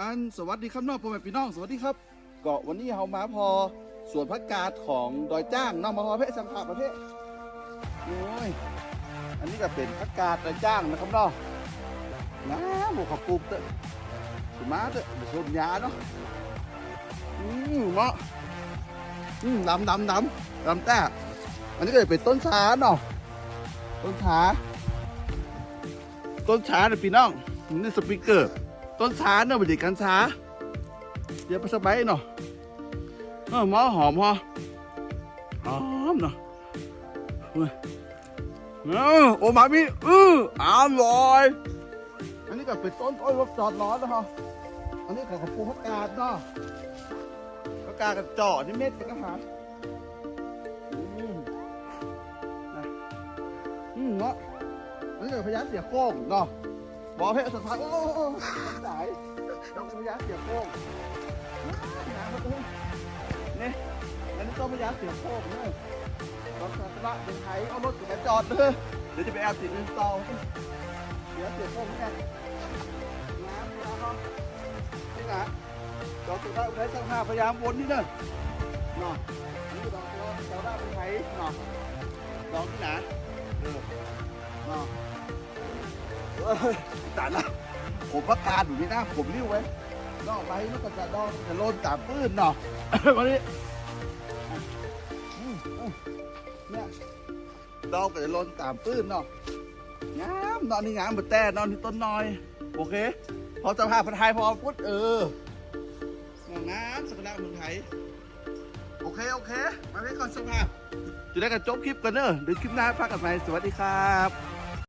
อันสวัสดีครับน้องพ่อแม่พี่น้องสวัสดีครับเกาะวันนี้เฮามาพอสวนพักกาดของดอยจ้างน้องมาพอเพชรสังขารประเทศโอ้ยอันนี้ก็เป็นพักกาดดอยจ้างนะครับน้องนะหมูขับปลูเตะสมาเตะมาชมยาเนาะอืมเมาะอืมดำดำดำดำแต่อันนี้ก็จะเป็นต้นช้าเนาะต้นช้าต้นช้าเนี่ยพี่น้องนี่สปีกเกอร์ ต้นช้าเนอะบริการช้าเดี๋ยวไปสบายเนาะเออหมอหอมพอหอมเนาะเฮ้ยเออโอมามิอืออร่อยอันนี้ก็เป็นต้นต้นรถจอดร้อนนะฮะอันนี้ก็ขอบปูพักกาดเนาะพักกาดกับจ่อนี่เม็ดเป็นกระหารอืมนะอืมเนาะอันนี้ก็พยายามเสียโค้งเนาะ บอเพชรสุดท้ายโอ้โหสายต้องพยายาเสียโค้งน้ำมันอุ้ยนี่อันนี้ต้องพยายาเสียโค้งเลยรถสาธารณะเป็นไทยเอารถไปจอดเลยเดี๋ยวจะไปแอบติดอินสตอลเสียเสียโค้งแค่น้ำน้ำเนาะนี่นะจอดสุดท้ายใช้ช่างภาพพยายามวนนี่เนอะเนาะนี่ดอกดอกดอกด้าเป็นไทยเนาะดอกนี่นะเออเนอ้ย ตายละผมประกาศอยู่นี่นะผมริ้วไว้นอกไปมันก็จะดองจะโลนตามปื้นเนาะวันนี้เนี่ยดองก็จะโลนตามปื้นเนาะงามนอนนี่งามบนแต่นอนที่ต้นน้อย โอเค พอจะพาพันไทยพอพุทธเอองามสักการะเมืองไทยโอเค โอเค มาเล่นก่อนสักพักจะได้กันจบคลิปกันเนอะเดี๋ยวคลิปหน้าพักกันไปสวัสดีครับ